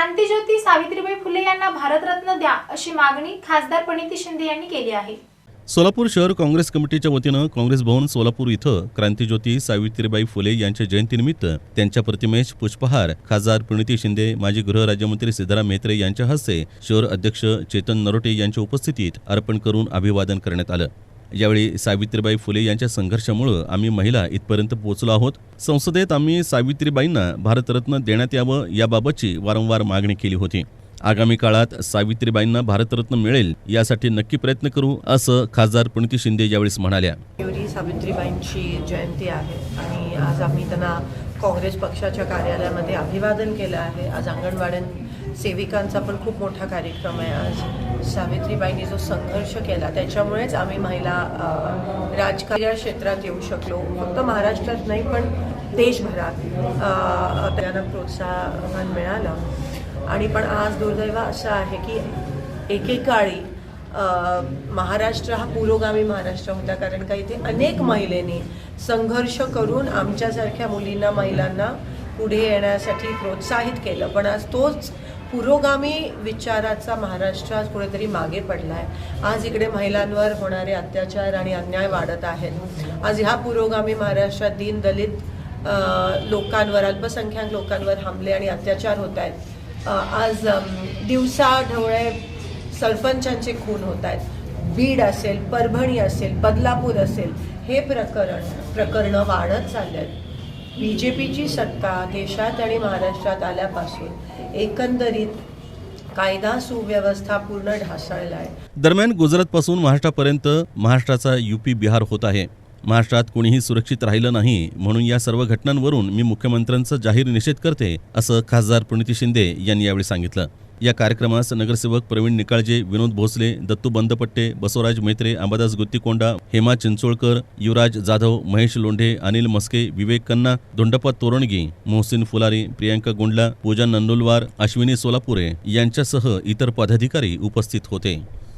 क्रांतीज्योती सावित्रीबाई फुले यांना भारतरत्न द्या अशी मागणी खासदार प्रणिती शिंदे यांनी केली आहे. सोलापूर शहर काँग्रेस कमिटीच्या वतीनं काँग्रेस भवन सोलापूर इथं क्रांतीज्योती सावित्रीबाई फुले यांच्या जयंतीनिमित्त त्यांच्या प्रतिमेस पुष्पहार खासदार प्रणिती शिंदे माजी गृहराज्यमंत्री सिद्धाराम म्हेत्रे यांच्या हस्ते शहर अध्यक्ष चेतन नरोटे यांच्या उपस्थितीत अर्पण करून अभिवादन करण्यात आलं. यावेळी सावित्रीबाई फुले यांच्या संघर्षामुळं आम्ही महिला इथपर्यंत पोहोचलो आहोत. संसदेत आम्ही सावित्रीबाईंना भारतरत्न देण्यात यावं याबाबतची वारंवार मागणी केली होती. आगामी काळात सावित्रीबाईंना भारतरत्न मिळेल यासाठी नक्की प्रयत्न करू असं खासदार प्रणिती शिंदे यावेळेस म्हणाल्या. सावित्रीबाईंची जयंती आहे आणि आज आम्ही त्यांना काँग्रेस पक्षाच्या कार्यालयामध्ये अभिवादन केलं आहे. आज अंगणवाड्यां सेविकांचा पण खूप मोठा कार्यक्रम आहे आज. सावित्रीबाईंनी जो संघर्ष केला त्याच्यामुळेच आम्ही महिला अ, राजकीय क्षेत्रात येऊ शकलो. फक्त महाराष्ट्रात नाही पण देशभरात त्यांना प्रोत्साहन मिळालं. आणि पण आज दुर्दैव असं आहे की एकेकाळी महाराष्ट्र हा पुरोगामी महाराष्ट्र होता कारण का इथे अनेक महिलेनी संघर्ष करून आमच्यासारख्या मुलींना महिलांना पुढे येण्यासाठी प्रोत्साहित केलं. पण आज तोच पुरोगामी विचाराचा महाराष्ट्र आज कुठेतरी मागे पडला आहे आज इकडे महिलांवर होणारे अत्याचार आणि अन्याय वाढत आहेत. आज ह्या पुरोगामी महाराष्ट्रात दीन दलित लोकांवर अल्पसंख्याक लोकांवर हमले आणि अत्याचार होत आहेत. आज दिवसाढवळे दिवसा ढवळे सरपंचांचे खून होत आहेत. बीड असेल परभणी असेल बदलापूर असेल हे प्रकरण प्रकरणं वाढत चालले आहेत बी जे पीची सत्ता देशात आणि महाराष्ट्रात आल्यापासून एकंदरीत कायदा सुव्यवस्था पूर्ण ढासळला आहे. दरम्यान गुजरातपासून महाराष्ट्रापर्यंत महाराष्ट्राचा युपी बिहार होत आहे. महाराष्ट्रात कोणीही सुरक्षित राहिलं नाही म्हणून या सर्व घटनांवरून मी मुख्यमंत्र्यांचा जाहीर निषेध करते असं खासदार प्रणिती शिंदे यांनी यावेळी सांगितलं. या कार्यक्रमास नगरसेवक प्रवीण निकाळजे विनोद भोसले दत्तू बंदपट्टे बसवराज मैत्रे अंबादास गुत्तीकोंडा हेमा चिंचोळकर युवराज जाधव महेश लोंढे अनिल मस्के विवेक कन्ना धोंडप्पा तोरणगी मोहसिन फुलारी प्रियांका गुंडला पूजा नंदुलवार अश्विनी सोलापुरे यांच्यासह इतर पदाधिकारी उपस्थित होते.